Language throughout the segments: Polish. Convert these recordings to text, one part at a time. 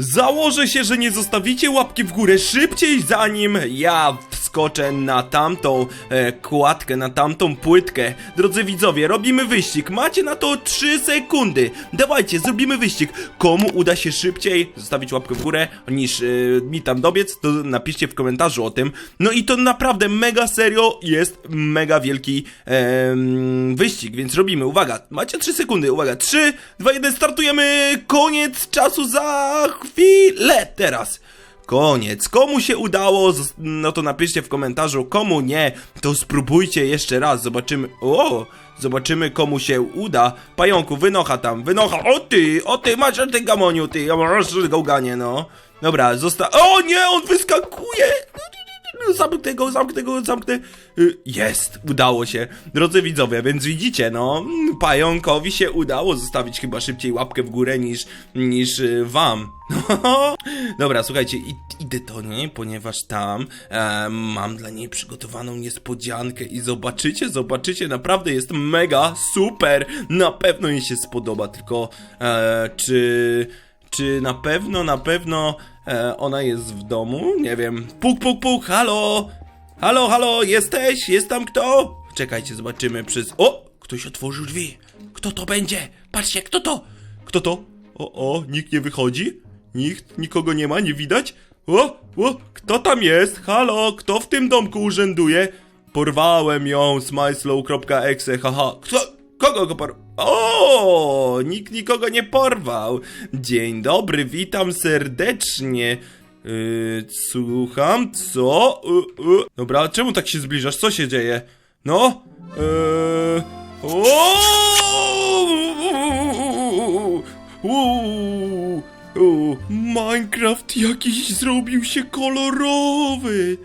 Założę się, że nie zostawicie łapki w górę szybciej, zanim ja wskoczę na tamtą e, kładkę, na tamtą płytkę. Drodzy widzowie, robimy wyścig. Macie na to 3 sekundy. Dawajcie, zrobimy wyścig. Komu uda się szybciej zostawić łapkę w górę niż e, mi tam dobiec, to napiszcie w komentarzu o tym. No i to naprawdę mega serio jest mega wielki em, wyścig, więc robimy. Uwaga, macie 3 sekundy. Uwaga, 3, 2, 1, startujemy. Koniec czasu za chwilę teraz. Koniec. Komu się udało, no to napiszcie w komentarzu. Komu nie, to spróbujcie jeszcze raz. Zobaczymy. O! Zobaczymy komu się uda. Pająku, wynocha tam, wynocha. O ty, o ty, masz ty gamoniu, ty. Gałganie, no. Dobra, zosta... O nie, on wyskakuje! Zamknę go, zamknę go, zamknę. Y, Jest, udało się. Drodzy widzowie, więc widzicie, no, mm, pająkowi się udało zostawić chyba szybciej łapkę w górę niż, niż y, wam. Dobra, słuchajcie, id- idę do niej, ponieważ tam e, mam dla niej przygotowaną niespodziankę i zobaczycie, zobaczycie, naprawdę jest mega super. Na pewno jej się spodoba, tylko e, czy... Czy na pewno, na pewno e, ona jest w domu? Nie wiem. Puk, puk, puk, halo! Halo, halo, jesteś? Jest tam kto? Czekajcie, zobaczymy przez... O! Ktoś otworzył drzwi. Kto to będzie? Patrzcie, kto to? Kto to? O, o, nikt nie wychodzi? Nikt, nikogo nie ma, nie widać? O, o, kto tam jest? Halo, kto w tym domku urzęduje? Porwałem ją z myslow.exe, haha. Kto? Kogo go. O, nikt nikogo nie porwał. Dzień dobry, witam serdecznie. Yy, słucham, co? Yy, yy. Dobra, czemu tak się zbliżasz? Co się dzieje? No? Yy... O! Minecraft jakiś zrobił się kolorowy.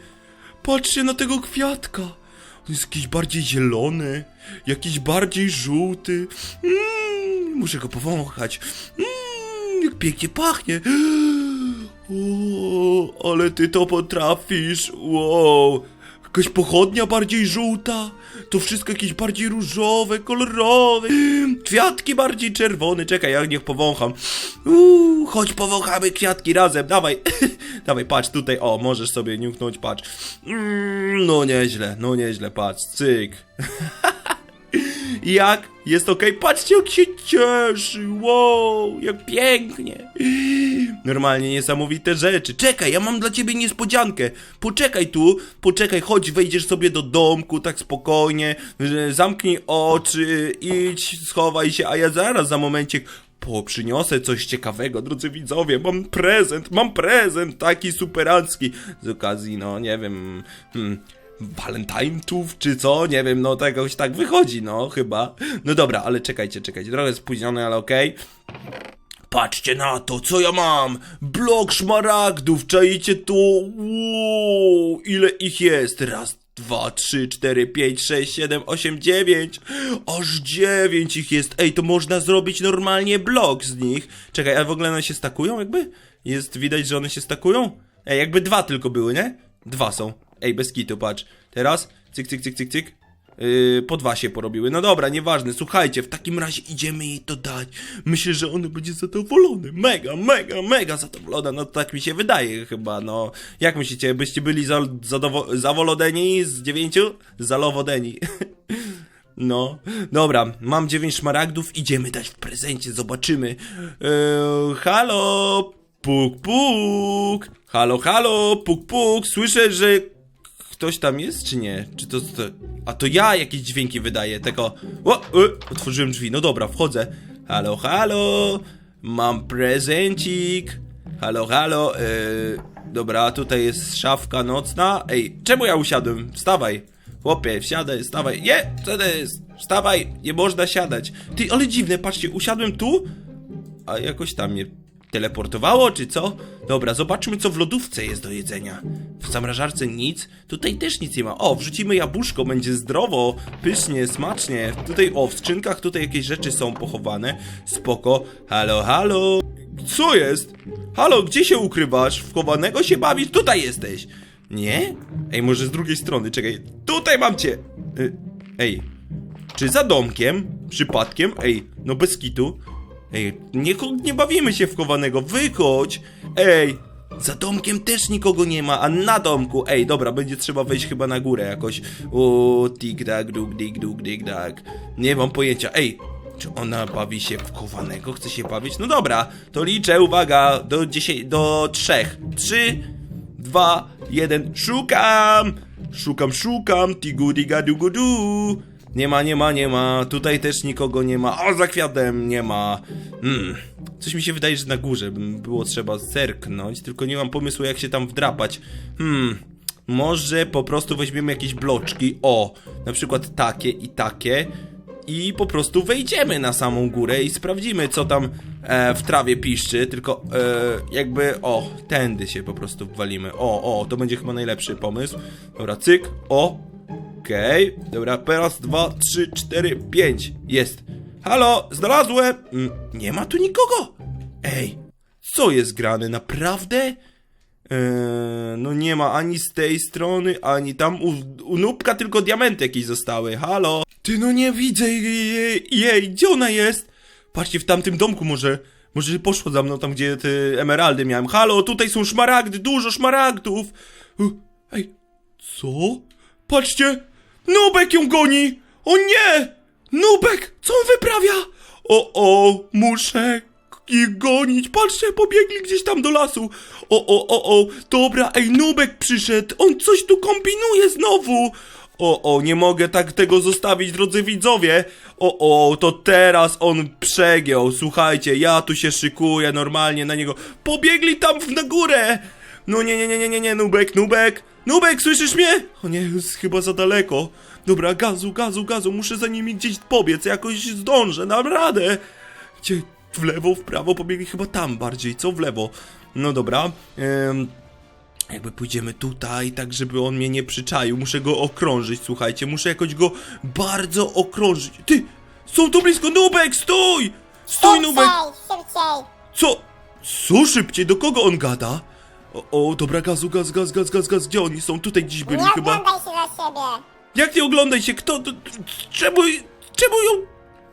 Patrzcie na tego kwiatka. Jest jakiś bardziej zielony, jakiś bardziej żółty. Mm, muszę go powąchać. Mm, jak pięknie pachnie. O, ale ty to potrafisz. Wow. Jakaś pochodnia bardziej żółta. To wszystko jakieś bardziej różowe, kolorowe. Kwiatki bardziej czerwone. Czekaj, ja niech powącham. Uuu, chodź powąchamy kwiatki razem. Dawaj. Dawaj, patrz tutaj. O, możesz sobie niuknąć, patrz. Mm, no nieźle, no nieźle, patrz. Cyk. Jak? Jest okej? Patrzcie, jak się cieszy! Wow, jak pięknie! Normalnie niesamowite rzeczy. Czekaj, ja mam dla ciebie niespodziankę. Poczekaj tu, poczekaj, chodź, wejdziesz sobie do domku, tak spokojnie. Zamknij oczy, idź, schowaj się, a ja zaraz za momencik po, przyniosę coś ciekawego, drodzy widzowie, mam prezent, mam prezent taki superancki. Z okazji, no, nie wiem, hmm, Valentine'tów, czy co? Nie wiem, no tak jakoś tak wychodzi, no, chyba. No dobra, ale czekajcie, czekajcie, trochę spóźniony, ale okej. Patrzcie na to, co ja mam! Blok szmaragdów, czajcie to? Wow, ile ich jest? Raz, dwa, trzy, cztery, pięć, sześć, siedem, osiem, dziewięć. Aż dziewięć ich jest. Ej, to można zrobić normalnie blok z nich. Czekaj, a w ogóle one się stakują jakby? Jest widać, że one się stakują? Ej, jakby dwa tylko były, nie? Dwa są. Ej, bez kitu, patrz. Teraz, cyk, cyk, cyk, cyk, cyk. Yy, po dwa się porobiły. No dobra, nieważne. Słuchajcie, w takim razie idziemy jej to dać. Myślę, że ona będzie zadowolony. Mega, mega, mega zadowolona. No tak mi się wydaje chyba, no. Jak myślicie, byście byli za, zawolodeni z dziewięciu? Zalowodeni. No, dobra, mam dziewięć szmaragdów, idziemy dać w prezencie, zobaczymy. Eee, halo, puk, puk. Halo, halo, puk, puk. Słyszę, że ktoś tam jest, czy nie? Czy to, to... A to ja jakieś dźwięki wydaję, tego... O, e, otworzyłem drzwi, no dobra, wchodzę. Halo, halo, mam prezencik. Halo, halo, e, dobra, tutaj jest szafka nocna. Ej, czemu ja usiadłem? Wstawaj. Chłopie, wsiadaj, wstawaj. Nie, co to jest? Wstawaj, nie można siadać. Ty, ale dziwne, patrzcie, usiadłem tu, a jakoś tam mnie teleportowało, czy co? Dobra, zobaczmy, co w lodówce jest do jedzenia. W zamrażarce nic, tutaj też nic nie ma. O, wrzucimy jabłuszko, będzie zdrowo, pysznie, smacznie. Tutaj, o, w skrzynkach tutaj jakieś rzeczy są pochowane. Spoko. Halo, halo. Co jest? Halo, gdzie się ukrywasz? W chowanego się bawisz? Tutaj jesteś. Nie? Ej, może z drugiej strony, czekaj. Tutaj mam cię. Y, Ej, czy za domkiem? Przypadkiem? Ej, no bez kitu. Ej, nie, nie bawimy się w chowanego, wychodź! Ej, za domkiem też nikogo nie ma, a na domku, ej, dobra, będzie trzeba wejść chyba na górę jakoś. O, tik-tak, duk, dik, duk, dik, tak. Nie mam pojęcia, ej, czy ona bawi się w chowanego? Chce się bawić? No dobra, to liczę, uwaga, do 10, do trzech. Trzy, dwa, jeden, szukam! Szukam, szukam, tigu diga dugu du. Nie ma, nie ma, nie ma, tutaj też nikogo nie ma, o, za kwiatem nie ma. Hmm, coś mi się wydaje, że na górze było trzeba zerknąć, tylko nie mam pomysłu jak się tam wdrapać. Hmm, może po prostu weźmiemy jakieś bloczki, o, na przykład takie i takie i po prostu wejdziemy na samą górę i sprawdzimy, co tam e, w trawie piszczy, tylko e, jakby, o, tędy się po prostu walimy. O, o, to będzie chyba najlepszy pomysł. Dobra, cyk, o, okej, dobra, teraz dwa, trzy, cztery, pięć, jest. Halo, znalazłem! Mm, nie ma tu nikogo! Ej, co jest grane, naprawdę? Eee, no nie ma ani z tej strony, ani tam u, u tylko diamenty jakieś zostały. Halo? Ty no nie widzę jej, jej, gdzie ona jest? Patrzcie, w tamtym domku może, może poszło za mną tam, gdzie te emeraldy miałem. Halo, tutaj są szmaragdy, dużo szmaragdów. Ej, co? Patrzcie, Nubek ją goni! O nie! Nubek, co on wyprawia? O, o, muszę ich gonić. Patrzcie, pobiegli gdzieś tam do lasu. O, o, o, o, dobra, ej, Nubek przyszedł. On coś tu kombinuje znowu. O, o, nie mogę tak tego zostawić, drodzy widzowie. O, o, to teraz on przegiął. Słuchajcie, ja tu się szykuję normalnie na niego. Pobiegli tam w- na górę. No nie, nie, nie, nie, nie, nie, Nubek, Nubek. Nubek, słyszysz mnie? O nie, jest chyba za daleko. Dobra, gazu, gazu, gazu, muszę za nimi gdzieś pobiec, jakoś zdążę, dam radę. Gdzie? W lewo, w prawo, pobiegli chyba tam bardziej, co w lewo? No dobra, jakby pójdziemy tutaj, tak żeby on mnie nie przyczaił, muszę go okrążyć, słuchajcie, muszę jakoś go bardzo okrążyć. Ty, są tu blisko, Nubek, stój! Stój, Nubek! Szybciej, szybciej. Co? Co szybciej? Do kogo on gada? O, o, dobra, gazu, gaz, gaz, gaz, gaz, gaz, gdzie oni są? Tutaj gdzieś byli Nie chyba. oglądaj się za siebie. Jak nie oglądaj się, kto, to, to, czemu, czemu ją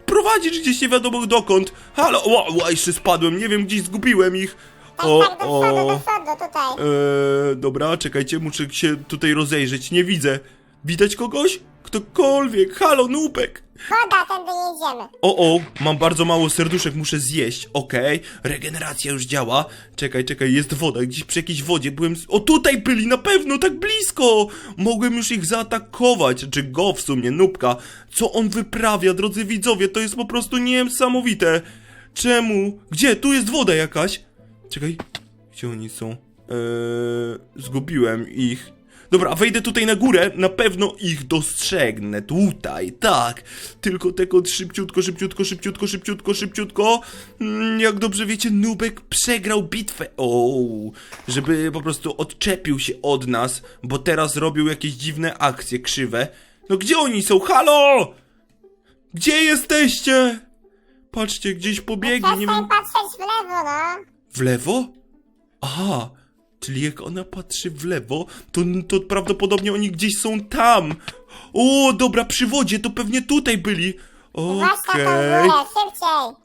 prowadzisz gdzieś nie wiadomo dokąd? Halo, o, o, jeszcze spadłem, nie wiem, gdzieś zgubiłem ich. Tak, O, tak, do przodu, do o, przodu, tutaj. eee, dobra, czekajcie, muszę się tutaj rozejrzeć, nie widzę. Widać kogoś? Ktokolwiek, halo, nubek. Woda, tędy jedziemy. O, o, mam bardzo mało serduszek, muszę zjeść, okej, regeneracja już działa, czekaj, czekaj, jest woda, gdzieś przy jakiejś wodzie byłem, z- o tutaj byli, na pewno, tak blisko, mogłem już ich zaatakować, czy go w sumie, nubka, co on wyprawia, drodzy widzowie, to jest po prostu niesamowite, czemu, gdzie, tu jest woda jakaś, czekaj, gdzie oni są, eee, zgubiłem ich, Dobra, wejdę tutaj na górę, na pewno ich dostrzegnę. Tutaj, tak. Tylko tego szybciutko, szybciutko, szybciutko, szybciutko, szybciutko. Mm, jak dobrze wiecie, Nubek przegrał bitwę. O, żeby po prostu odczepił się od nas, bo teraz robił jakieś dziwne akcje krzywe. No gdzie oni są? Halo! Gdzie jesteście? Patrzcie, gdzieś pobiegli, nie Przestań wiem... patrzeć w lewo, no. W lewo? Aha, czyli jak ona patrzy w lewo, to, to prawdopodobnie oni gdzieś są tam. O, dobra, przy wodzie, to pewnie tutaj byli. Okej.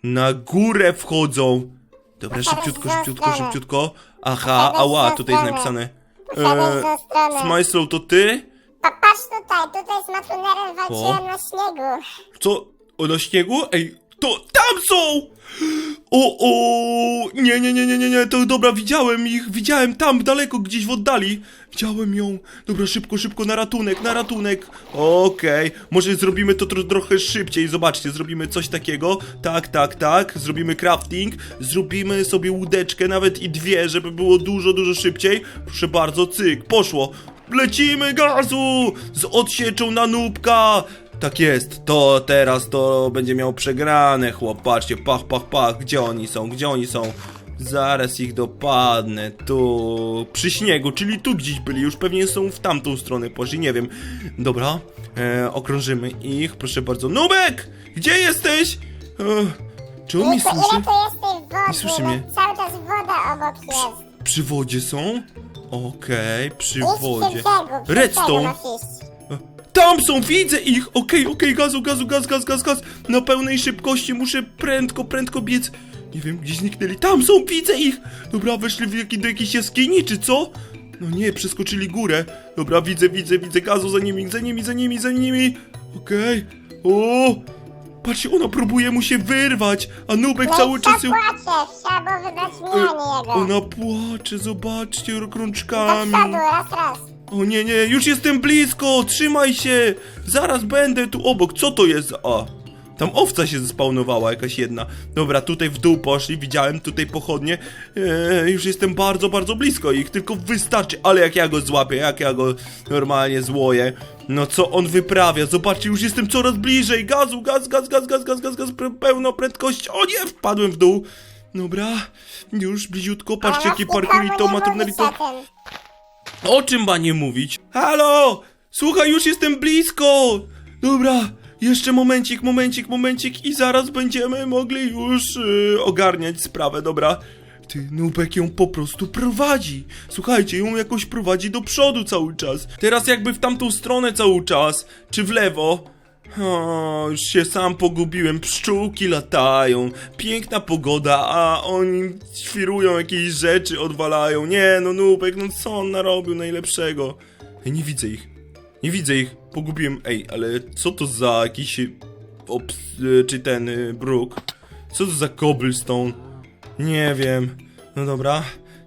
Na górę wchodzą. Dobra, szybciutko, szybciutko, szybciutko. Aha, ała, tutaj jest napisane. Smajslow, to ty? Pa, patrz tutaj, tutaj z Matrunerem walczyłem na śniegu. Co? O, na śniegu? Ej, to tam są! O, o, nie, nie, nie, nie, nie, nie, to dobra, widziałem ich, widziałem tam, daleko, gdzieś w oddali. Widziałem ją. Dobra, szybko, szybko, na ratunek, na ratunek. Okej, może zrobimy to tro trochę szybciej, zobaczcie, zrobimy coś takiego. Tak, tak, tak, zrobimy crafting, zrobimy sobie łódeczkę, nawet i dwie, żeby było dużo, dużo szybciej. Proszę bardzo, cyk, poszło. Lecimy gazu! Z odsieczą na nubka! Tak jest, to teraz to będzie miał przegrane, chłop. Patrzcie, pach, pach, pach, gdzie oni są, gdzie oni są? Zaraz ich dopadnę, tu, przy śniegu, czyli tu gdzieś byli, już pewnie są w tamtą stronę poszli, nie wiem. Dobra, e, okrążymy ich, proszę bardzo. Nubek! Gdzie jesteś? E, czy on mnie Ile, ile słyszy? tu jest tej wody? Nie słyszy mnie. Cały czas woda obok jest. Przy wodzie są? Okej, przy Idź wodzie. przy brzegu, przy brzegu Redstone. masz iść. Tam są, widzę ich! Okej, okej, gazu, gazu, gaz, gaz, gaz, gaz. Na pełnej szybkości muszę prędko, prędko biec. Nie wiem, gdzie zniknęli. Tam są, widzę ich! Dobra, weszli w do jakiejś jaskini, czy co? No nie, przeskoczyli górę. Dobra, widzę, widzę, widzę gazu za nimi, za nimi, za nimi, za nimi. Okej. O! Patrzcie, ona próbuje mu się wyrwać, a Nubek No cały czas ją... płacze, trzeba było wybrać nie jego. Ona płacze, zobaczcie, Do rączkami. przodu, raz, raz. O nie, nie, już jestem blisko, trzymaj się! Zaraz będę tu obok, co to jest? A, tam owca się zespawnowała, jakaś jedna. Dobra, tutaj w dół poszli, widziałem tutaj pochodnie. Eee, już jestem bardzo, bardzo blisko ich, tylko wystarczy. Ale jak ja go złapię, jak ja go normalnie złoję. No co on wyprawia? Zobaczcie, już jestem coraz bliżej. Gazu, gaz, gaz, gaz, gaz, gaz, gaz, gaz, pełno prędkości. O nie, wpadłem w dół. Dobra, już bliziutko, patrzcie jaki parkurito, matronelito. O czym ma nie mówić? Halo! Słuchaj, już jestem blisko! Dobra, jeszcze momencik, momencik, momencik i zaraz będziemy mogli już yy, ogarniać sprawę, dobra? Ty, Nubek ją po prostu prowadzi. Słuchajcie, ją jakoś prowadzi do przodu cały czas. Teraz jakby w tamtą stronę cały czas, czy w lewo. O, już się sam pogubiłem. Pszczółki latają, piękna pogoda, a oni świrują jakieś rzeczy, odwalają. Nie, no Nubek, no co on narobił najlepszego? Ej, nie widzę ich. Nie widzę ich. Pogubiłem. Ej, ale co to za jakiś... y, czy ten y, bruk? Co to za cobblestone? Nie wiem. No dobra.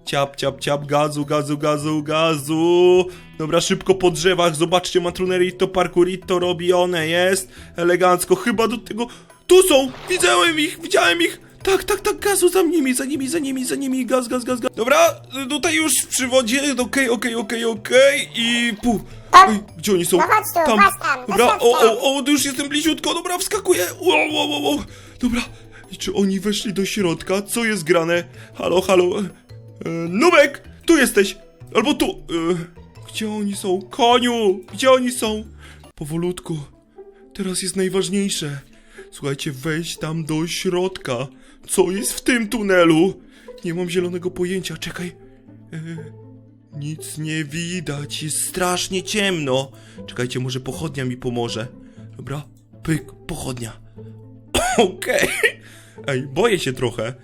Ciap, ciap, ciap, gazu, gazu, gazu, gazu. Dobra, szybko po drzewach. Zobaczcie, matrunerito, parkurito robione jest. Elegancko. Chyba do tego... Tu są! Widziałem ich, widziałem ich! Tak, tak, tak, gazu za nimi, za nimi, za nimi, za nimi, gaz, gaz, gaz, gaz. Dobra, tutaj już przy wodzie, okej, okej, okej, okej i pu. Oj, gdzie oni są? No chodź tu, Tam. chodź tam, Dobra, do o, o, o, już jestem bliziutko, dobra, wskakuję. Wow, wow, wow, wow. Dobra, i czy oni weszli do środka? Co jest grane? Halo, halo. E, Nubek, tu jesteś. Albo tu. E, gdzie oni są? Koniu, gdzie oni są? Powolutku. Teraz jest najważniejsze. Słuchajcie, wejść tam do środka. Co jest w tym tunelu? Nie mam zielonego pojęcia, czekaj. E, nic nie widać, jest strasznie ciemno. Czekajcie, może pochodnia mi pomoże. Dobra, pyk, pochodnia. Okej. Ej, boję się trochę.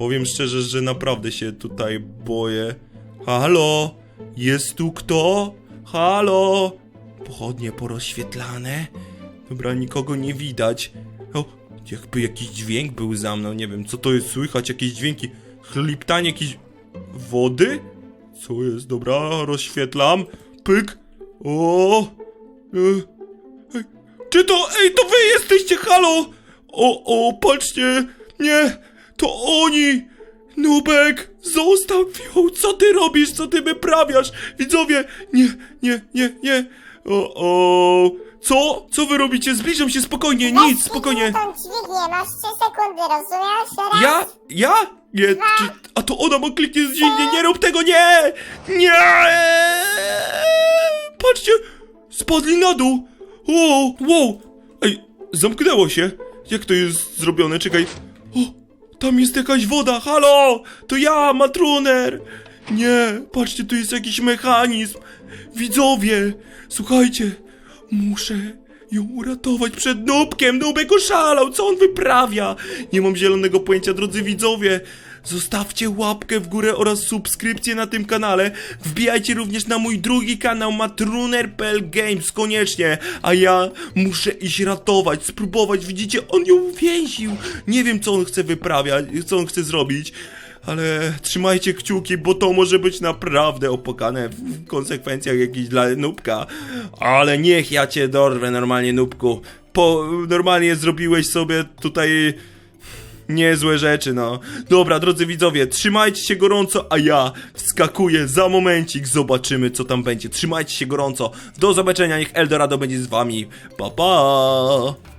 Powiem szczerze, że naprawdę się tutaj boję. Halo? Jest tu kto? Halo? Pochodnie porozświetlane. Dobra, nikogo nie widać. O, jakby jakiś dźwięk był za mną, nie wiem, co to jest, słychać jakieś dźwięki. Chliptanie jakiejś wody? Co jest? Dobra, rozświetlam. Pyk. O! E, czy to, ej, to wy jesteście, halo! O, o, patrzcie! Nie, to oni! Nubek, zostaw ją! Co ty robisz? Co ty wyprawiasz? Widzowie, nie, nie, nie, nie. O, o. Co? Co wy robicie? Zbliżam się spokojnie, nic, spokojnie. kliknij tą dźwignię, masz 3 sekundy, rozumiesz? Raz, Ja? Ja? Nie, czy, a to ona ma kliknie z dźwignię, nie rób tego, nie! Nie! Patrzcie, spadli na dół! Wow, wow! Ej, zamknęło się. Jak to jest zrobione? Czekaj. O, tam jest jakaś woda, halo! To ja, Matruner! Nie, patrzcie, tu jest jakiś mechanizm. Widzowie, słuchajcie, muszę ją uratować przed Nubkiem. Nubek oszalał, co on wyprawia? Nie mam zielonego pojęcia, drodzy widzowie. Zostawcie łapkę w górę oraz subskrypcję na tym kanale. Wbijajcie również na mój drugi kanał matruner.pl Games koniecznie. A ja muszę iść ratować, spróbować. Widzicie, on ją uwięził. Nie wiem, co on chce wyprawiać, co on chce zrobić. Ale trzymajcie kciuki, bo to może być naprawdę opłakane w konsekwencjach jakichś dla nubka. Ale niech ja cię dorwę normalnie, nubku. Po, normalnie zrobiłeś sobie tutaj niezłe rzeczy, no. Dobra, drodzy widzowie, trzymajcie się gorąco, a ja wskakuję za momencik, zobaczymy co tam będzie. Trzymajcie się gorąco. Do zobaczenia, niech Eldorado będzie z wami. Pa, pa!